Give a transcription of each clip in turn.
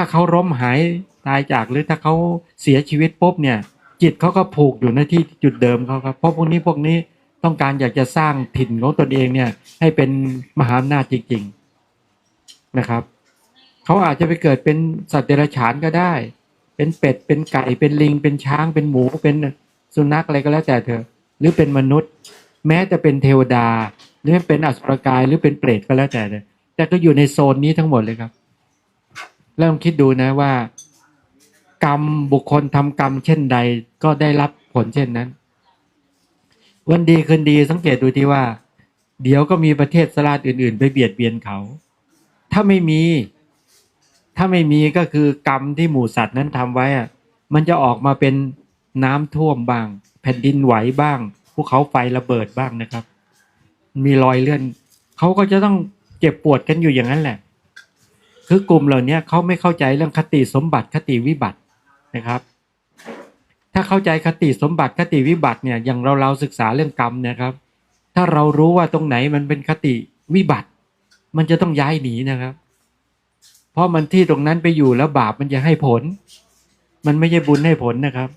ถ้าเขาล้มหายตายจากหรือถ้าเขาเสียชีวิตปุ๊บเนี่ย จิตเขาก็ผูกอยู่ในที่จุดเดิมเขาครับเพราะพวกนี้พวกนี้ต้องการอยากจะสร้างถิ่นของตนเองเนี่ย ให้เป็นมหาอำนาจจริง ๆนะครับเขาอาจจะไปเกิดเป็นสัตว์เดรัจฉานก็ได้ เป็นเป็ดเป็นไก่เป็นลิง เป็นช้าง เป็นหมูเป็นสุนัขอะไรก็แล้วแต่เถอะหรือเป็นมนุษย์ แม้จะเป็นเทวดา หรือเป็นอสุรกายหรือเป็นเปรตก็แล้วแต่เลยแต่ก็อยู่ในโซนนี้ทั้งหมดเลยครับ เริ่มคิดดูนะว่า กรรมบุคคลทำกรรมเช่นใดก็ได้รับผลเช่นนั้น วันดีคืนดีสังเกตดูที่ว่า เดี๋ยวก็มีประเทศสลาดอื่น ๆ ไปเบียดเบียนเขา ถ้าไม่มี ถ้าไม่มีก็คือกรรมที่หมู่สัตว์นั้นทำไว้อะมันจะออกมาเป็นน้ำท่วมบ้าง แผ่นดินไหวบ้างภูเขาไฟระเบิดบ้างนะครับ มีรอยเลื่อนเขาก็จะต้องเจ็บปวดกันอยู่อย่างนั้นแหละ คือกลุ่มเหล่านี้เขาไม่เข้าใจเรื่องคติสมบัติคติวิบัตินะครับ ถ้าเข้าใจคติสมบัติคติวิบัติเนี่ยอย่างเราเราศึกษาเรื่องกรรมนะครับ ถ้าเรารู้ว่าตรงไหนมันเป็นคติวิบัติ มันจะต้องย้ายหนีนะครับ เพราะมันที่ตรงนั้นไปอยู่แล้วบาปมันจะให้ผล มันไม่ใช่บุญให้ผลนะครับ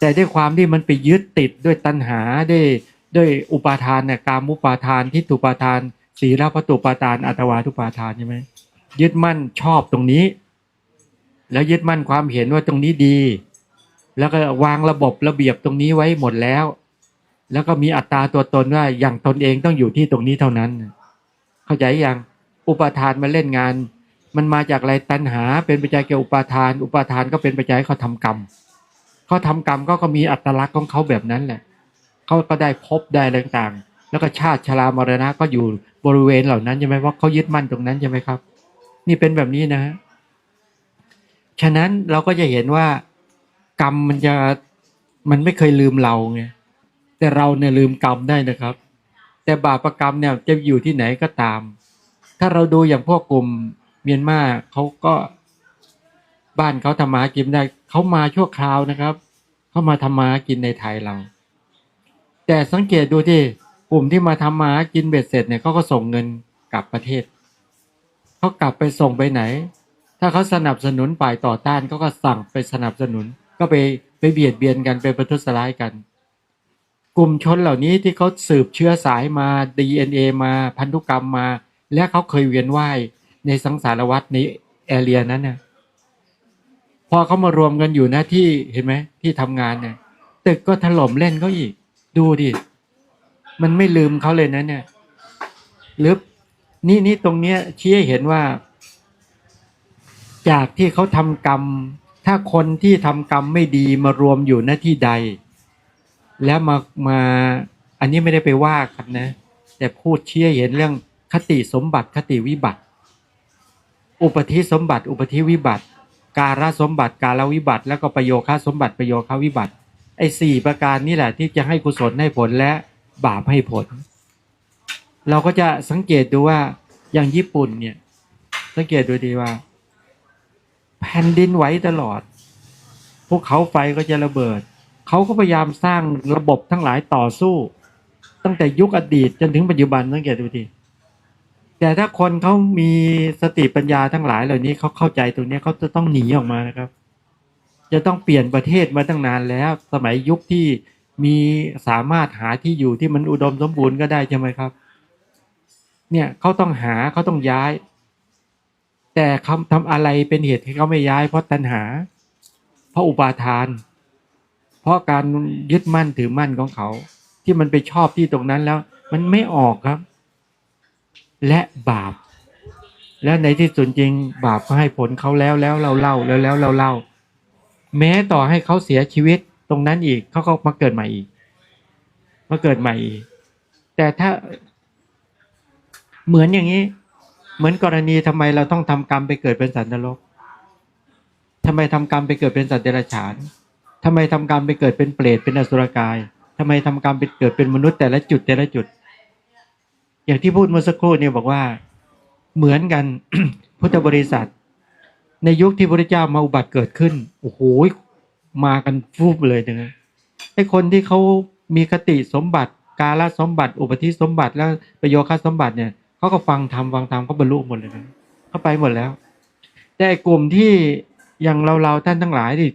แต่ด้วยความที่มันไปยึดติดด้วยตัณหาด้วยด้วยอุปาทานเนี่ยกามุปาทานทิฏฐุปาทาน ศีลพัตุปาทานอัตวาทุปาทานใช่ไหม ยึดมั่นชอบตรงนี้ แล้วยึดมั่นความเห็นว่าตรงนี้ดี แล้วก็วางระบบระเบียบตรงนี้ไว้หมดแล้ว แล้วก็มีอัตราตัวตนว่าอย่างตนเองต้องอยู่ที่ตรงนี้เท่านั้น เข้าใจยังอุปทานมาเล่นงาน มันมาจากอะไรตัณหา เป็นปัจจัยเกี่ยวอุปทาน อุปทานก็เป็นปัจจัยให้เขาทำกรรมเขาทำกรรมก็ก็มีอัตลักษณ์ของเขาแบบนั้นแหละเขาก็ได้พบได้ต่างๆ แล้วก็ชาติชรามรณะก็อยู่บริเวณเหล่านั้นใช่ไหมเพราเขายึดมั่นตรงนั้นใช่ไหมครับ นี่เป็นแบบนี้นะ ฉะนั้นเราก็จะเห็นว่า กรรมมันจะมันไม่เคยลืมเราไงแต่เราเนี่ยลืมกรรมได้นะครับ แต่บาปรกรรมเนี่ยจะอยู่ที่ไหนก็ตาม ถ้าเราดูอย่างพวกกลุ่มเมียนมาเขาก็บ้านเขาทำมาหากินได้เขามาชั่วคราวนะครับเขามาทำมาหากินในไทยเรา แต่สังเกตดูที่กลุ่มที่มาทำมาหากินเบ็ดเสร็จเนี่ยเขาก็ส่งเงินกลับประเทศ เขากลับไปส่งไปไหน ถ้าเขาสนับสนุนฝ่ายต่อต้านเขาก็สั่งไปสนับสนุน ก็ไปไปเบียดเบียนกันไปประทุษร้ายกัน กลุ่มชนเหล่านี้ที่เขาสืบเชื้อสายมา DNA มาพันธุกรรมมา และเขาเคยเวียนว่ายในสังสารวัฏในแอเรียนั้นนี่ยพอเขามารวมกันอยู่นะที่เห็นไหมที่ทำงานเนี่ยตึกก็ถล่มเล่นเขาอีก ดูดิ มันไม่ลืมเขาเลยนะเนี่ยหรือ นี่นี่ตรงเนี้ยชี้ให้เห็นว่า จากที่เขาทำกรรม ถ้าคนที่ทำกรรมไม่ดีมารวมอยู่หน้าที่ใด แล้วมามาอันนี้ไม่ได้ไปว่ากันนะ แต่พูดเชี่ยเห็นเรื่องคติสมบัติคติวิบัติ อุปธิสมบัติ อุปธิวิบัติ การสมบัติการวิบัติ แล้วก็ประโยคาสมบัติประโยคาวิบัติไอ้สี่ประการนี่แหละที่จะให้กุศลให้ผลและบาปให้ผล เราก็จะสังเกตดูว่าอย่างญี่ปุ่นเนี่ย สังเกตดูดีว่า แผ่นดินไหวตลอด พวกเขาไฟก็จะระเบิด เขาก็พยายามสร้างระบบทั้งหลายต่อสู้ ตั้งแต่ยุคอดีตจนถึงปัจจุบันสังเกตดูดีแต่ถ้าคนเขามีสติปัญญาทั้งหลายเหล่านี้เขาเข้าใจตรงนี้เขาจะต้องหนีออกมานะครับ จะต้องเปลี่ยนประเทศมาตั้งนานแล้ว สมัยยุคที่มีสามารถหาที่อยู่ที่มันอุดมสมบูรณ์ก็ได้ใช่ไหมครับ เนี่ยเขาต้องหาเขาต้องย้าย แต่เขาทำอะไรเป็นเหตุให้เขาไม่ย้าย เพราะตัณหา เพราะอุปาทาน เพราะการยึดมั่นถือมั่นของเขา ที่มันไปชอบที่ตรงนั้นแล้ว มันไม่ออกครับ และบาป แล้วในที่สุดจริง บาปก็ให้ผลเขาแล้วแล้วเราเล่าแล้วแล้วเราเล่าแม้ต่อให้เขาเสียชีวิตตรงนั้นอีกเขาก็มาเกิดใหม่อีกมาเกิดใหม่อีกแต่ถ้า เหมือนอย่างนี้ เหมือนกรณีทำไมเราต้องทำกรรมไปเกิดเป็นสัตว์นรกทำไมทำกรรมไปเกิดเป็นสัตว์เดรัจฉานทำไมทำกรรมไปเกิดเป็นเปรตเป็นอสุรกายทำไมทำกรรมไปเกิดเป็นมนุษย์แต่ละจุดแต่ละจุด อย่างที่พูดเมื่อสักครู่เนี่ยบอกว่า เหมือนกันพุทธบริษัท ในยุคที่พระเจ้ามาอุบัติเกิดขึ้นโอ้โหมากันฟูบเลยนะไอ้คนที่เขามีคติสมบัติกาลสมบัติ อุปธิสมบัติแล้วประโยคสมบัติเนี่ย เขาก็ฟังทำฟังทำเขาบรรลุหมดเลยนะเขาไปหมดแล้ว แต่กลุ่มที่อย่างเราเราท่านทั้งหลายที่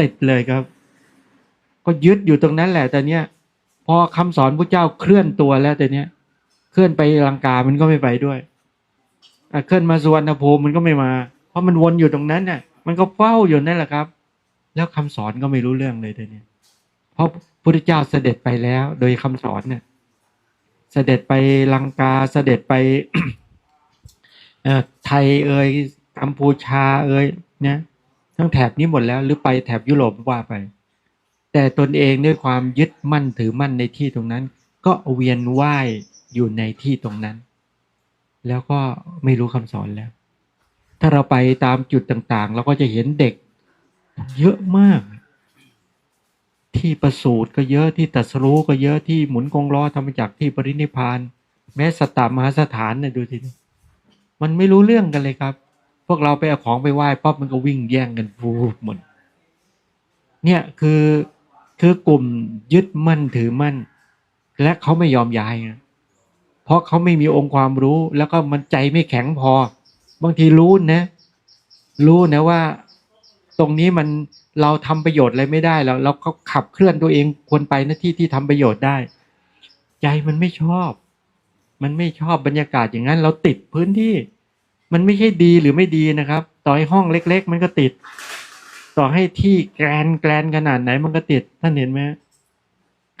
ติดเลยครับ ก็ยึดอยู่ตรงนั้นแหละแต่เนี้ยพอคำสอนพระเจ้าเคลื่อนตัวแล้วแต่เนี้ยเคลื่อนไปลังกา มันก็ไม่ไปด้วยเคลื่อนมาสุวรรณภูมิมันก็ไม่มา เพราะมันวนอยู่ตรงนั้นน่ะ มันก็เฝ้าอยู่นั่นแหละครับ แล้วคำสอนก็ไม่รู้เรื่องเลยแต่เนี้ยเพราะพระพุทธเจ้าเสด็จไปแล้ว โดยคำสอนเนี่ย เสด็จไปลังกาเสด็จไปไทยเอ่ยกัมพูชาเอ่ยเนี่ยทั้งแถบนี้หมดแล้ว หรือไปแถบยุโรปว่าไป แต่ตนเองด้วยความยึดมั่นถือมั่นในที่ตรงนั้น ก็เวียนว่ายอยู่ในที่ตรงนั้น แล้วก็ไม่รู้คำสอนแล้ว ถ้าเราไปตามจุดต่างๆ เราก็จะเห็นเด็กเยอะมาก ที่ประสูตรก็เยอะที่ตัสรู้ก็เยอะที่หมุนกงล้อธรรมจักรที่ปรินิพาน แม้สตตามหาสถานเนี่ยดูสิมันไม่รู้เรื่องกันเลยครับ พวกเราไปเอาของไปไหว้ป๊อบมันก็วิ่งแย่งกันฟูหมดเนี่ยคือคือกลุ่มยึดมั่นถือมั่น และเขาไม่ยอมย้ายนะเพราะเขาไม่มีองค์ความรู้แล้วก็มันใจไม่แข็งพอ บางทีรู้นะ รู้นะว่า ตรงนี้มันเราทำประโยชน์อะไรไม่ได้แล้ว เราก็ขับเคลื่อนตัวเองควรไปหน้าที่ที่ทำประโยชน์ได้ ใจมันไม่ชอบ มันไม่ชอบบรรยากาศอย่างนั้น เราติดพื้นที่ มันไม่ใช่ดีหรือไม่ดีนะครับ ต่อให้ห้องเล็ก ๆ มันก็ติด ต่อให้ที่แกรนแกรนขนาดไหนมันก็ติดท่านเห็นไหม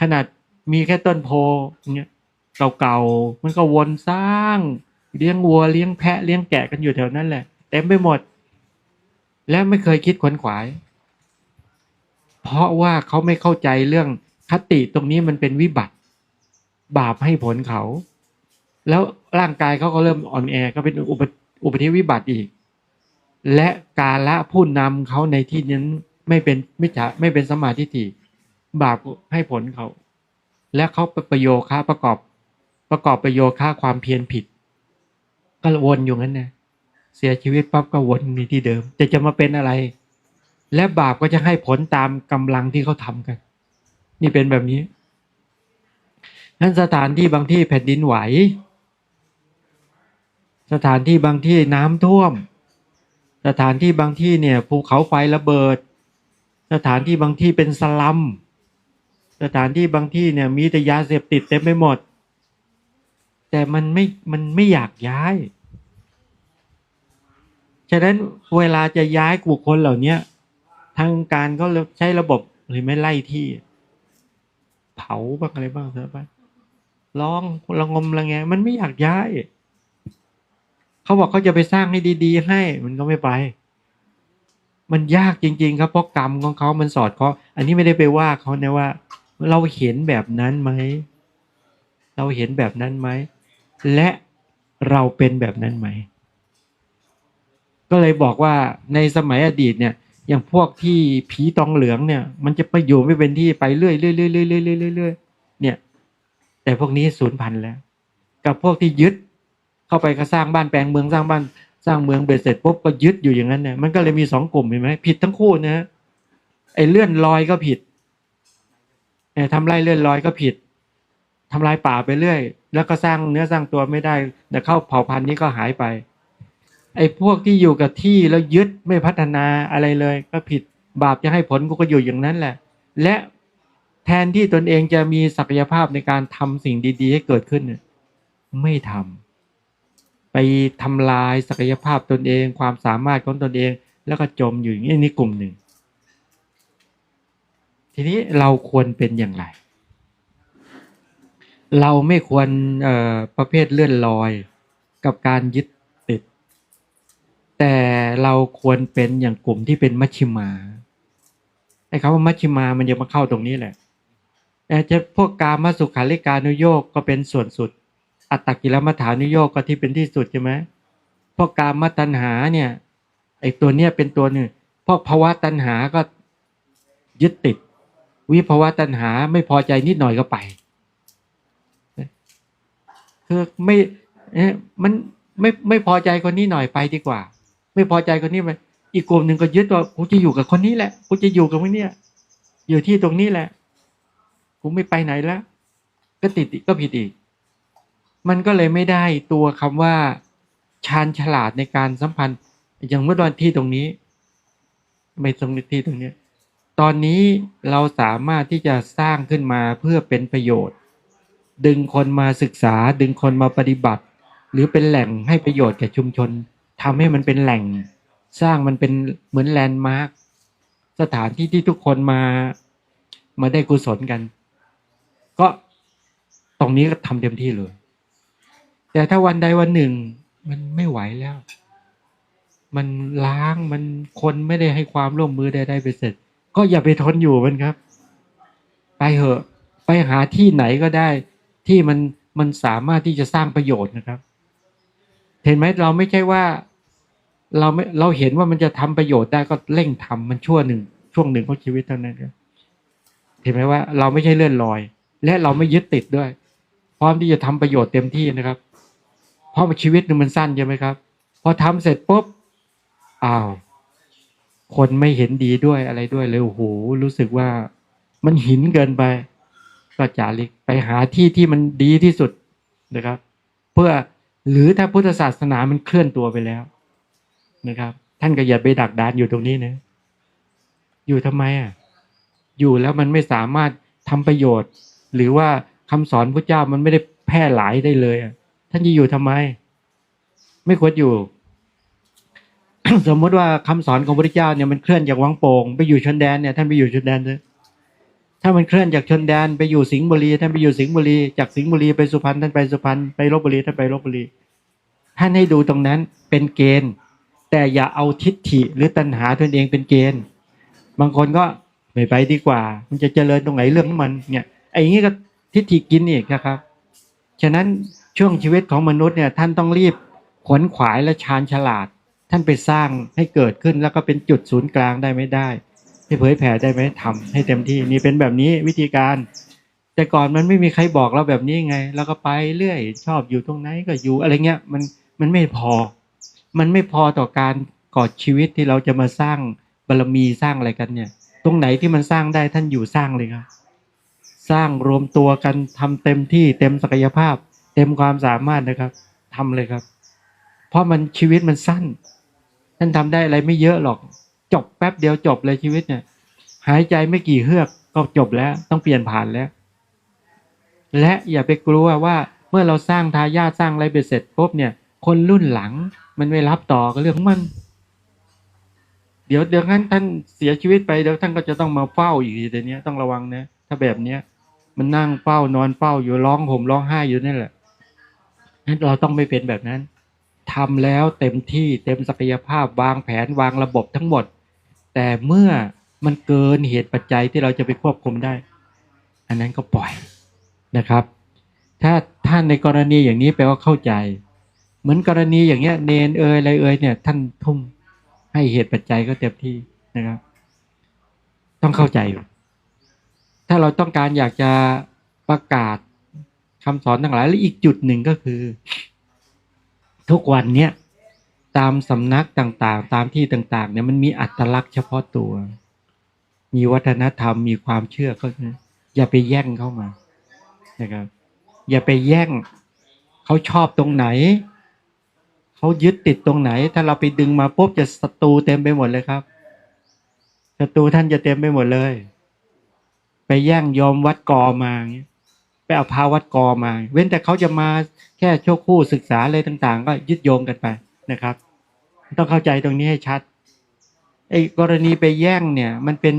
ขนาดมีแค่ต้นโพเงี้ยเก่าๆมันก็วนสร้าง เลี้ยงวัวเลี้ยงแพะเลี้ยงแกะกันอยู่แถวนั้นแหละเต็มไปหมด และไม่เคยคิดขวนขวาย เพราะว่าเขาไม่เข้าใจเรื่องคติตรงนี้มันเป็นวิบัติ บาปให้ผลเขา แล้วร่างกายเขาก็เริ่มอ่อนแอก็เป็นอุปอุปธิวิบัติอีก และกาละผู้นำเขาในที่นั้นไม่เป็นไมิจฉาไม่เป็นสมาธิฏฐิบาปให้ผลเขา และเขาประโยค่าประกอบประกอบประโยค่าความเพียรผิด ก็วนอยู่งั้นนะ เสียชีวิตปั๊บก็วนในที่เดิมแต่จะมาเป็นอะไร และบาปก็จะให้ผลตามกำลังที่เขาทำกัน นี่เป็นแบบนี้นั้นสถานที่บางที่แผ่นดินไหว สถานที่บางที่น้ำท่วม สถานที่บางที่เนี่ยภูเขาไฟระเบิด สถานที่บางที่เป็นสลัม สถานที่บางที่เนี่ยมีแต่ยาเสพติดเต็มไปหมด แต่มันไม่ มันไม่อยากย้าย ฉะนั้นเวลาจะย้ายบุคคลเหล่านี้ทางการก็ใช้ระบบหรือไม่ไล่ที่ เผาบ้างอะไรบ้างเถอะไปร้องระงมระแงมันไม่อยากย้าย เขาบอกเขาจะไปสร้างให้ดี ๆ ให้ มันก็ไม่ไป มันยากจริง ๆ ครับเพราะกรรมของเขามันสอดเคาอันนี้ไม่ได้ไปว่าเขานะว่า เราเห็นแบบนั้นไหมเราเห็นแบบนั้นไหมและเราเป็นแบบนั้นไหม ก็เลยบอกว่าในสมัยอดีตเนี่ย อย่างพวกที่ผีตองเหลืองเนี่ย มันจะไปอยู่ไม่เป็นที่ไปเรื่อยเรื่อยเรื่อยเรื่อยเรื่อยเรื่อยเรื่อยเนี่ย แต่พวกนี้สูญพันธุ์แล้ว กับพวกที่ยึด เข้าไปก็สร้างบ้านแปลงเมืองสร้างบ้านสร้างเมืองเบ็ดเสร็จปุ๊บก็ยึดอยู่อย่างนั้นเนี่ยมันก็เลยมีสองกลุ่มเห็นไหมผิดทั้งคู่นะฮะไอ้เลื่อนลอยก็ผิดไอ้ทำไรเลื่อนลอยก็ผิดทำลายป่าไปเรื่อย แล้วก็สร้างเนื้อสร้างตัวไม่ได้แต่เข้าเผ่าพันธุ์นี้ก็หายไป ไอ้พวกที่อยู่กับที่แล้วยึดไม่พัฒนาอะไรเลย ก็ผิดบาปจะให้ผลก็อยู่อย่างนั้นแหละ และแทนที่ตนเองจะมีศักยภาพในการทำสิ่งดี ๆ ให้เกิดขึ้นไม่ทำไปทำลายศักยภาพตนเอง ความสามารถของตนเอง แล้วก็จมอยู่อย่างนี้นี่กลุ่มหนึ่ง ทีนี้เราควรเป็นอย่างไร เราไม่ควรประเภทเลื่อนลอยกับการยึด แต่เราควรเป็นอย่างกลุ่มที่เป็นมัชฌิมาไอ้คำว่ามัชฌิมามันจะมาเข้าตรงนี้แหละแต่จะพวกกามาสุขาริการุโยกก็เป็นส่วนสุด อัตตกิลมัฐานุโยกก็ที่เป็นที่สุดใช่ไหมพวกกามตัณหาเนี่ยไอ้ตัวเนี้ยเป็นตัวหนึ่งพวกภาวะตัณหาก็ยึดติด วิภาวะตัณหาไม่พอใจนิดหน่อยก็ไปคือไม่เอ๊ะมันไม่ไม่พอใจคนนี้หน่อยไปดีกว่า ไม่พอใจคนนี้ไปอีกกลุ่มหนึ่งก็ยึดว่ากูจะอยู่กับคนนี้แหละกูจะอยู่กับคนเนี้ยอยู่ที่ตรงนี้แหละกูไม่ไปไหนแล้วก็ติดก็ผิดอีก มันก็เลยไม่ได้ตัวคำว่าชาญฉลาดในการสัมพันธ์ อย่างเมื่อวันที่ตรงนี้ไม่ตรงที่ตรงเนี้ยตอนนี้เราสามารถที่จะสร้างขึ้นมาเพื่อเป็นประโยชน์ ดึงคนมาศึกษา ดึงคนมาปฏิบัติ หรือเป็นแหล่งให้ประโยชน์แก่ชุมชน ทำให้มันเป็นแหล่ง สร้างมันเป็นเหมือนแลนด์มาร์คสถานที่ที่ทุกคนมามาได้กุศลกัน ก็ตรงนี้ก็ทำเต็มที่เลย แต่ถ้าวันใดวันหนึ่ง มันไม่ไหวแล้ว มันล้างมันคนไม่ได้ให้ความร่วมมือใดๆไปเสร็จ ก็อย่าไปทนอยู่มันครับ ไปเหอะ ไปหาที่ไหนก็ได้ ที่มันมันสามารถที่จะสร้างประโยชน์นะครับ เห็นไหมเราไม่ใช่ว่า เราไม่เราเห็นว่ามันจะทำประโยชน์ได้ก็เร่งทำมันชั่วหนึ่งช่วงหนึ่งของชีวิตเท่านั้นเห็นไหมว่าเราไม่ใช่เลื่อนลอย และเราไม่ยึดติดด้วย พร้อมที่จะทำประโยชน์เต็มที่นะครับ เพราะชีวิตหนึงมันสั้นใช่ไหมครับ พอทำเสร็จปุ๊บอ้าวคนไม่เห็นดีด้วยอะไรด้วยเลยโอ้โหรู้สึกว่ามันหินเกินไป ก็จาริกไปหาที่ที่มันดีที่สุดนะครับ เพื่อหรือถ้าพุทธศาสนามันเคลื่อนตัวไปแล้ว นะครับ ท่านก็อย่าไปดักดานอยู่ตรงนี้นะ อยู่ทำไมอะ อยู่แล้วมันไม่สามารถทำประโยชน์ หรือว่าคำสอนพระเจ้ามันไม่ได้แพร่หลายได้เลยอะ ท่านจะอยู่ทำไม ไม่ควรอยู่ สมมติว่าคำสอนของพระเจ้าเนี่ยมันเคลื่อนจากวังโป่งไปอยู่ชนแดนเนี่ยท่านไปอยู่ชนแดนเลยถ้ามันเคลื่อนจากชนแดนไปอยู่สิงห์บุรีท่านไปอยู่สิงห์บุรีจากสิงห์บุรีไปสุพรรณท่านไปสุพรรณไปลบบุรีท่านไปลบบุรีท่านให้ดูตรงนั้นเป็นเกณฑ์ แต่อย่าเอาทิฏฐิหรือตัณหาตนเองเป็นเกณฑ์ บางคนก็ไม่ไปดีกว่า มันจะเจริญตรงไหนเรื่องของมันเนี่ยไอ้นี้ก็ทิฏฐิกินอีกนะครับ ฉะนั้นช่วงชีวิตของมนุษย์เนี่ยท่านต้องรีบขวนขวายและชาญฉลาด ท่านไปสร้างให้เกิดขึ้นแล้วก็เป็นจุดศูนย์กลางได้ไม่ได้ให้เผยแผ่ได้ไหมทำให้เต็มที่นี่เป็นแบบนี้วิธีการ แต่ก่อนมันไม่มีใครบอกเราแบบนี้ไง แล้วก็ไปเรื่อย ชอบอยู่ตรงไหนก็อยู่อะไรเงี้ยมันมันไม่พอ มันไม่พอต่อการกอดชีวิตที่เราจะมาสร้างบารมีสร้างอะไรกันเนี่ย ตรงไหนที่มันสร้างได้ท่านอยู่สร้างเลยครับ สร้างรวมตัวกันทำเต็มที่เต็มศักยภาพ เต็มความสามารถนะครับทำเลยครับ เพราะมันชีวิตมันสั้น ท่านทำได้อะไรไม่เยอะหรอก จบแป๊บเดียวจบเลยชีวิตเนี่ย หายใจไม่กี่เฮือกก็จบแล้วต้องเปลี่ยนผ่านแล้ว และอย่าไปกลัวว่าเมื่อเราสร้างทายาทสร้างอะไรไปเสร็จปุ๊บเนี่ย คนรุ่นหลัง มันไม่รับต่อก็เรื่องของมัน เดี๋ยวเดี๋ยวงั้นท่านเสียชีวิตไปเดี๋ยวท่านก็จะต้องมาเฝ้าอีกทีเดี๋ยวนี้ต้องระวังนะถ้าแบบเนี้ย มันนั่งเฝ้านอนเฝ้าอยู่ร้องห่มร้องไห้อยู่นั่นแหละนั้นเราต้องไม่เป็นแบบนั้นทำแล้วเต็มที่เต็มศักยภาพวางแผนวางระบบทั้งหมด แต่เมื่อมันเกินเหตุปัจจัยที่เราจะไปควบคุมได้ อันนั้นก็ปล่อยนะครับ ถ้าท่านในกรณีอย่างนี้แปลว่าเข้าใจ เหมือนกรณีอย่างเงี้ยเนนเอยอะไรเอยเนี่ย ท่านทุ่มให้เหตุปัจจัยก็เต็มที่นะครับ ต้องเข้าใจอยู่ถ้าเราต้องการอยากจะประกาศคำสอนทั้งหลายและอีกจุดหนึ่งก็คือ ทุกวันเนี้ยตามสำนักต่างๆ ตามที่ต่างๆเนี่ยมันมีอัตลักษณ์เฉพาะตัว มีวัฒนธรรมมีความเชื่อก็อย่าไปแย่งเข้ามานะครับ อย่าไปแย่งเขาชอบตรงไหน เขายึดติดตรงไหน ถ้าเราไปดึงมาปุ๊บจะศัตรูเต็มไปหมดเลยครับศัตรูท่านจะเต็มไปหมดเลย ไปแย่งยอมวัดกอมาอย่างเงี้ยไปเอาพาวัดกอมา เว้นแต่เขาจะมาแค่ชั่วคู่ศึกษาอะไรต่าง ๆ ก็ยึดโยงกันไปนะครับ ต้องเข้าใจตรงนี้ให้ชัดไอ้กรณีไปแย่งเนี่ย มันเป็น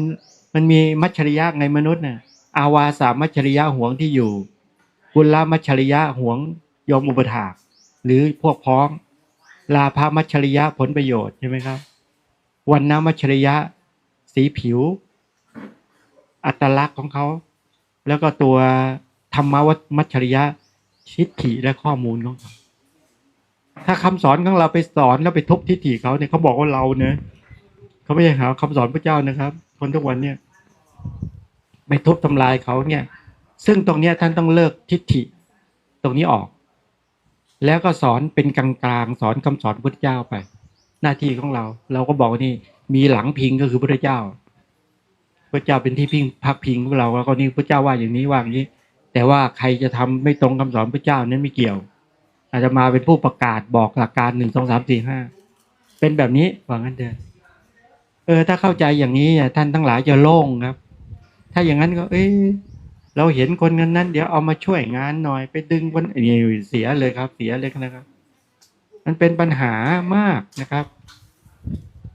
มันมีมัจฉริยะในมนุษย์เนี่ยอาวาสามัจฉริยะห่วงที่อยู่กุลมัจฉริยะห่วงยอมอุปถากหรือพวกพ้อง ลาภามัจฉริยะผลประโยชน์ใช่ไหมครับ วันนามัจฉริยะ สีผิว อัตลักษณ์ของเขา แล้วก็ตัวธรรมวัมัจฉริยะทิฏฐิและข้อมูลของเขาถ้าคำสอนของเราไปสอนแล้วไปทุบทิฏฐิเขาเนี่ยเขาบอกว่าเราเนะเขาไม่ใช่หาคำสอนพระเจ้านะครับ คนทุกวันเนี่ยไปทุบทำลายเขาเนี่ย ซึ่งตรงเนี้ยท่านต้องเลิกทิฏฐิ ตรงนี้ออก แล้วก็สอนเป็นกลางๆสอนคำสอนพระเจ้าไป หน้าที่ของเรา เราก็บอกว่านี่มีหลังพิงก็คือพระเจ้า พระเจ้าเป็นที่พิงพักพิงของเราแล้วก็นี่พระเจ้าว่าอย่างนี้ว่าอย่างนี้ แต่ว่าใครจะทำไม่ตรงคำสอนพระเจ้านั้นไม่เกี่ยว อาจจะมาเป็นผู้ประกาศบอกหลักการหนึ่งสองสามสี่ห้าเป็นแบบนี้ว่างั้นเถอะเออ ถ้าเข้าใจอย่างนี้ท่านทั้งหลายจะโล่งครับ ถ้าอย่างนั้นก็ เอ้ย เราเห็นคนนั้นนั้นเดี๋ยวเอามาช่วยงานหน่อยไปดึงคนนี่เสียเลยครับ เสียเลยนะครับ มันเป็นปัญหามากนะครับ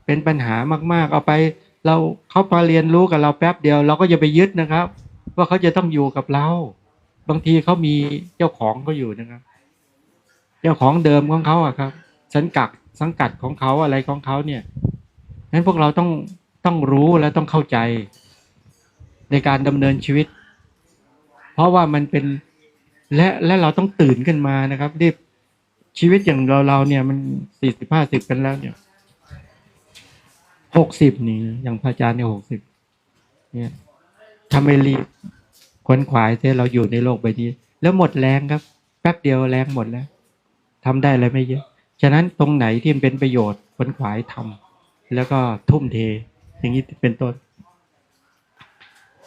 เป็นปัญหามากๆ เอาไป เราเขามาเรียนรู้กับเราแป๊บเดียว เราก็จะไปยึดนะครับ ว่าเขาจะต้องอยู่กับเรา บางทีเขามีเจ้าของก็อยู่นะครับ เจ้าของเดิมของเขาอะครับสังกัดสังกัดของเขาอะไรของเขาเนี่ยนั้นพวกเราต้องต้องรู้และต้องเข้าใจ ในการดำเนินชีวิต เพราะว่ามันเป็นและและเราต้องตื่นขึ้นมานะครับรีบชีวิตอย่างเราเราเนี่ยมันสี่สิบห้าสิบกันแล้วเนี่ยหกสิบนี่อย่างพระอาจารย์เนี่ยหกสิบเนี่ยทำไมรีบขวนขวายเท่เราอยู่ในโลกใบนี้ แล้วหมดแรงครับ แป๊บเดียวแรงหมดแล้วทำได้อะไรไม่เยอะ ฉะนั้นตรงไหนที่มันเป็นประโยชน์ขวนขวายทำแล้วก็ทุ่มเท อย่างนี้เป็นต้น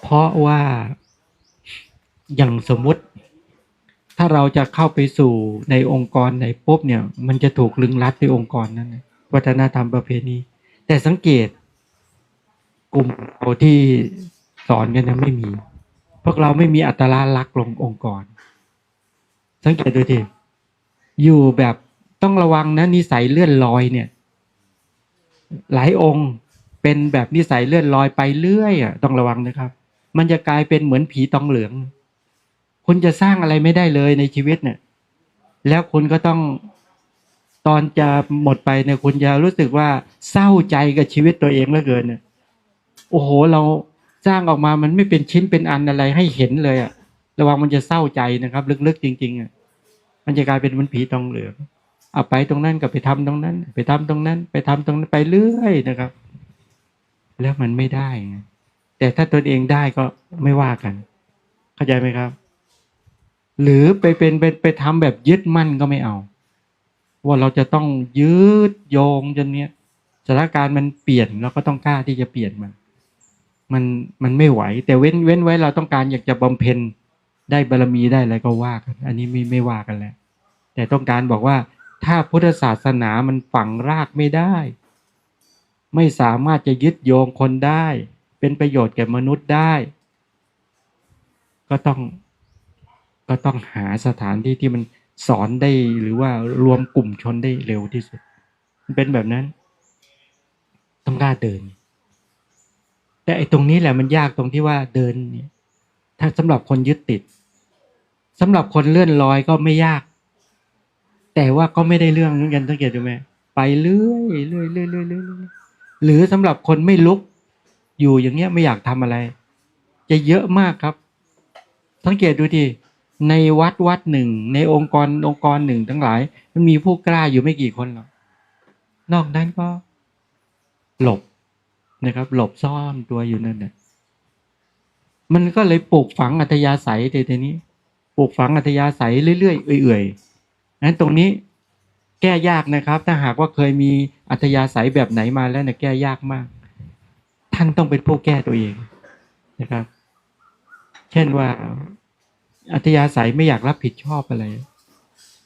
เพราะว่า อย่างสมมุติ ถ้าเราจะเข้าไปสู่ในองค์กรไหนปุ๊บเนี่ย มันจะถูกลึงลัดในองค์กรนั้นวัฒนธรรมประเพณี แต่สังเกต กลุ่มเราที่สอนกันนะไม่มี พวกเราไม่มีอัตลักษณ์ลงองค์กร สังเกตดูทีอยู่แบบต้องระวังนะนิสัยเลื่อนลอยเนี่ย หลายองค์เป็นแบบนิสัยเลื่อนลอยไปเรื่อยอะต้องระวังนะครับ มันจะกลายเป็นเหมือนผีตองเหลือง คุณจะสร้างอะไรไม่ได้เลยในชีวิตเนี่ย แล้วคุณก็ต้องตอนจะหมดไปเนี่ยคุณจะรู้สึกว่าเศร้าใจกับชีวิตตัวเองเหลือเกินเนี่ยโอ้โหเราสร้างออกมามันไม่เป็นชิ้นเป็นอันอะไรให้เห็นเลยอะระวังมันจะเศร้าใจนะครับ ลึกๆจริงๆอะมันจะกลายเป็นมันผีตองเหลืองเอาไปตรงนั้นก็ไปทำตรงนั้น ไปทำตรงนั้น ไปทำตรงนั้นไปเรื่อยนะครับ แล้วมันไม่ได้ไงแต่ถ้าตนเองได้ก็ไม่ว่ากัน เข้าใจไหมครับ หรือไปเป็นไปไปทำแบบยึดมั่นก็ไม่เอา ว่าเราจะต้องยืดโยงจนเนี้ยสถานการณ์มันเปลี่ยนเราก็ต้องกล้าที่จะเปลี่ยนมัน มันมันไม่ไหว แต่เว้นเว้นไว้เราต้องการอยากจะบำเพ็ญได้บารมีได้อะไรก็ว่ากัน อันนี้ไม่ไม่ว่ากันแล้วแต่ต้องการบอกว่าถ้าพุทธศาสนามันฝังรากไม่ได้ ไม่สามารถจะยึดโยงคนได้ เป็นประโยชน์แก่มนุษย์ได้ ก็ต้อง ก็ต้องหาสถานที่ที่มันสอนได้หรือว่ารวมกลุ่มชนได้เร็วที่สุด เป็นแบบนั้น ต้องกล้าเดิน แต่ไอ้ตรงนี้แหละมันยากตรงที่ว่าเดินเนี่ยถ้าสำหรับคนยึดติดสำหรับคนเลื่อนลอยก็ไม่ยาก แต่ว่าก็ไม่ได้เรื่องเหมือนกันสังเกตดูไหมไปเรื่อยเรื่อยเรื่อยเรื่อยเรื่อยหรือสำหรับคนไม่ลุก อยู่อย่างเงี้ยไม่อยากทำอะไร จะเยอะมากครับสังเกตดูดิ ในวัดวัดหนึ่ง ในองค์กรองค์กรหนึ่งทั้งหลาย มันมีผู้กล้าอยู่ไม่กี่คนหรอกนอกนั้นก็หลบนะครับ หลบซ่อนตัวอยู่นั่นแหละมันก็เลยปลูกฝังอัธยาศัยเดี๋ยวนี้ปลูกฝังอัธยาศัยเรื่อยๆเอื่อยๆนั้นตรงนี้แก้ยากนะครับ ถ้าหากว่าเคยมีอัธยาศัยแบบไหนมาแล้วเนี่ยแก้ยากมาก ท่านต้องเป็นผู้แก้ตัวเองนะครับ เช่นว่า อัธยาศัยไม่อยากรับผิดชอบอะไร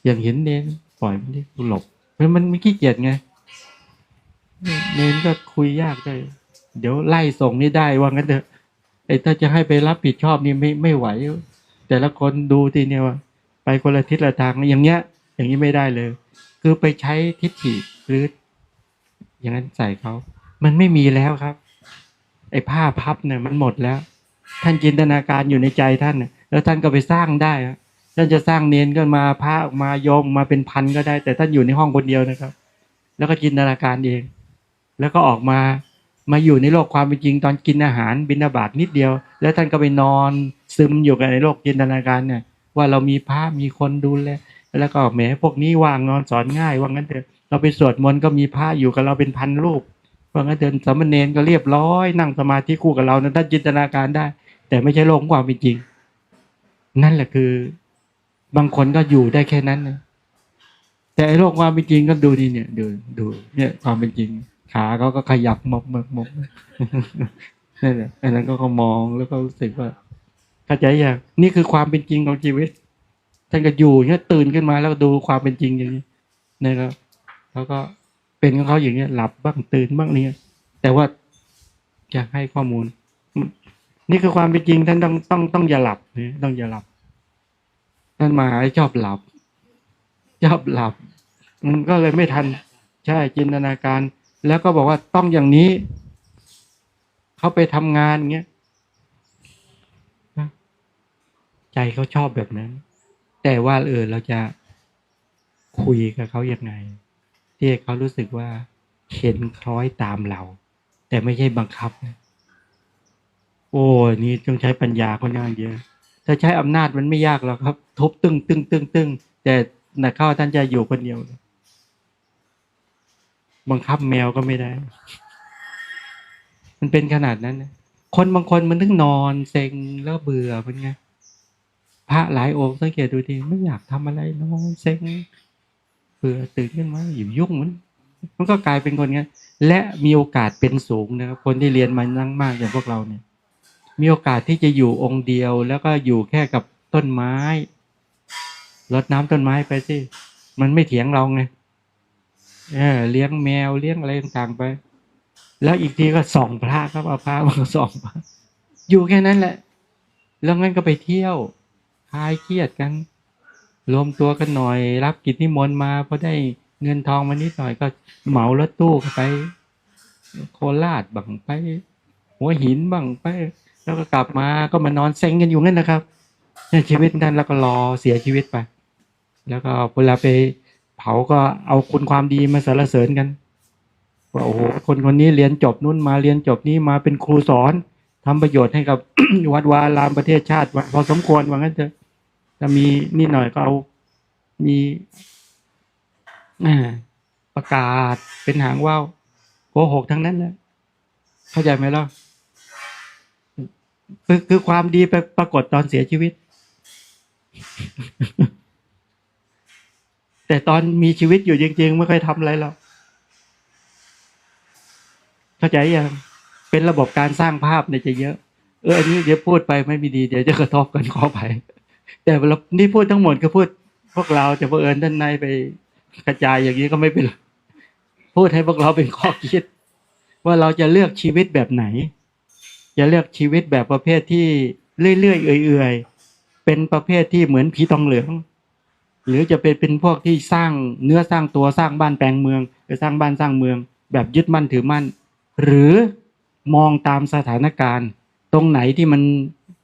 อย่างเห็นเน้นปล่อยมันที่หลบเพราะมันไม่ขี้เกียจไงเน้นก็คุยยากได้เดี๋ยวไล่ส่งนี่ได้ว่างั้นเถอะไอ้ถ้าจะให้ไปรับผิดชอบนี่ไม่ไม่ไหว แต่ละคนดูทีเนี่ยว่า ไปคนละทิศละทางอย่างเงี้ย อย่างนี้ไม่ได้เลย คือไปใช้ทิฏฐิหรือ อย่างนั้นใส่เขา มันไม่มีแล้วครับ ไอ้ผ้าพับเนี่ยมันหมดแล้ว ท่านจินตนาการอยู่ในใจท่านเนี่ย แล้วท่านก็ไปสร้างได้ท่านจะสร้างเนนก็มาพระออกมาโยมมาเป็นพันก็ได้ แต่ท่านอยู่ในห้องคนเดียวนะครับ แล้วก็จินตนาการเอง แล้วก็ออกมามาอยู่ในโลกความเป็นจริงตอนกินอาหารบินาบาตนิดเดียว แล้วท่านก็ไปนอนซึมอยู่กับในโลกจินตนาการเนี่ย ว่าเรามีพระมีคนดูแลแล้วก็แหมพวกนี้ว่างนอนสอนง่ายว่างั้นเถอะเราไปสวดมนต์ก็มีพระอยู่กับเราเป็นพันรูปว่างั้นเถอะสามเณรก็เรียบร้อย นั่งสมาธิคู่กับเรานะท่านจินตนาการได้ แต่ไม่ใช่โลกของความเป็นจริง นั่นแหละคือบางคนก็อยู่ได้แค่นั้นนะแต่ไอ้โลกความเป็นจริงก็ดูนี่เนี่ยดูดู เนี่ยความเป็นจริง ขาเขาก็ขยับมบมบมบนั่นแหละอันนั้นก็เขามองแล้วก็รู้สึกว่าเข้าใจอย่างนี่คือความเป็นจริงของชีวิตท่านก็อยู่เนี่ยตื่นขึ้นมาแล้วดูความเป็นจริงอย่างนี้นะครับแล้วก็เป็นของเขาอย่างเงี้ยหลับบ้างตื่นบ้างเนี่ยแต่ว่าจะให้ข้อมูล นี่คือความเป็นจริงท่านต้องต้องต้องอย่าหลับนะต้องอย่าหลับท่านมหาชอบหลับชอบหลับมันก็เลยไม่ทัน ใช่จินตนาการ แล้วก็บอกว่าต้องอย่างนี้เขาไปทำงานเงี้ยใจเขาชอบแบบนั้น แต่ว่าเออเราจะคุยกับเขาอยังไงที่เขารู้สึกว่าเห็นคล้อยตามเรา แต่ไม่ใช่บังคับนะ โอ้นี่ต้องใช้ปัญญาค่อนข้างเยอะ ถ้าใช้อำนาจมันไม่ยากหรอกครับทุบตึงตึงตึงตึงแต่นักเข้าท่านจะอยู่คนเดียว บังคับแมวก็ไม่ได้ มันเป็นขนาดนั้นนะคนบางคนมันถึงนอนเซ็งแล้วเบื่อเป็นไงพระหลายองค์สังเกตดูดีไม่อยากทำอะไรนอนเซ็งเบื่อตื่นขึ้นมาอยู่ยุ่งมันมันก็กลายเป็นคนงั้นและมีโอกาสเป็นสูงนะครับคนที่เรียนมานั่งมากอย่างพวกเราเนี่ย มีโอกาสที่จะอยู่องค์เดียว แล้วก็อยู่แค่กับต้นไม้รดน้ำต้นไม้ไปสิ มันไม่เถียงเราไงเออเลี้ยงแมวเลี้ยงอะไรต่างๆไป แล้วอีกทีก็ส่องพระครับเอาพระมาส่องพระอยู่แค่นั้นแหละ แล้วงั้นก็ไปเที่ยวคลายเครียดกัน รวมตัวกันหน่อย รับกิจนิมนต์มาพอได้เงินทองมานิดหน่อยก็เหมารถตู้ไป โคราชบังไป หัวหินบังไป แล้วก็กลับมาก็มานอนเซ็งกันอยู่งั้นนะครับเนี่ยชีวิตนั้นแล้วก็รอเสียชีวิตไป แล้วก็เวลาไปเผาก็เอาคุณความดีมาสรรเสริญกันว่าโอ้โหคนคนนี้เรียนจบนู่นมาเรียนจบนี้มาเป็นครูสอนทำประโยชน์ให้กับวัดวาอารามประเทศชาติพอสมควรว่างั้นเถอะถ้ามีนี่หน่อยก็เอามีประกาศเป็นหางว่าวโกหกทั้งนั้นแหละเข้าใจไหมล่ะ คือคือความดีไปปรากฏตอนเสียชีวิต แต่ตอนมีชีวิตอยู่จริง ๆ ไม่เคยทำอะไรหรอกเข้าใจยังเป็นระบบการสร้างภาพเนี่ยจะเยอะ เอออันนี้เดี๋ยวพูดไปไม่มีดี เดี๋ยวจะกระทบกันขอไป แต่เรานี่พูดทั้งหมดก็พูด พวกเราจะเผอิญด้านในไปกระจายอย่างนี้ก็ไม่เป็น พูดให้พวกเราเป็นข้อคิด ว่าเราจะเลือกชีวิตแบบไหน จะเลือกชีวิตแบบประเภทที่เรื่อยๆเอื่อยๆเป็นประเภทที่เหมือนผีตองเหลือง หรือจะเป็นเป็นพวกที่สร้างเนื้อสร้างตัวสร้างบ้านแปลงเมืองไปสร้างบ้านสร้างเมือง แบบยึดมั่นถือมั่น หรือมองตามสถานการณ์ ตรงไหนที่มัน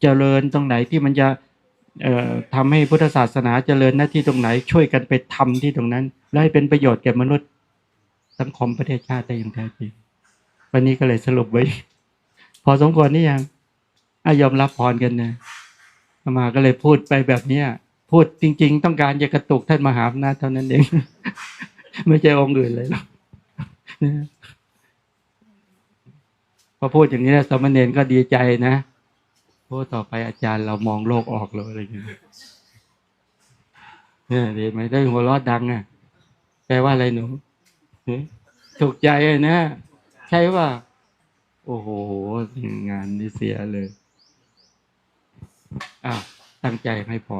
เจริญตรงไหนที่มันจะเอ่อทำให้พุทธศาสนาเจริญหน้าที่ตรงไหนช่วยกันไปทำที่ตรงนั้น และให้เป็นประโยชน์แก่มนุษย์สังคมประเทศชาติได้อย่างแท้จริงวันนี้ก็เลยสรุปไว้ พอสมควรนี่ยังอยอมรับพรกันนะมาก็เลยพูดไปแบบเนี้ยพูดจริง ๆ ต้องการจะกระตุกท่านมหาอำนาจเท่านั้นเอง ไม่ใช่องค์อื่นเลยหรอกพอพูดอย่างนี้แล้วสามเณรก็ดีใจนะพูดต่อไปอาจารย์เรามองโลกออกเลยอะไรอย่างเงี้ยเนี่ยเห็นไหมได้หัวรอดดังอะแปลว่าอะไรหนูถูกใจนะใช่ว่า โอ้โหงานนี่เสียเลย อ้าว ตั้งใจให้พอ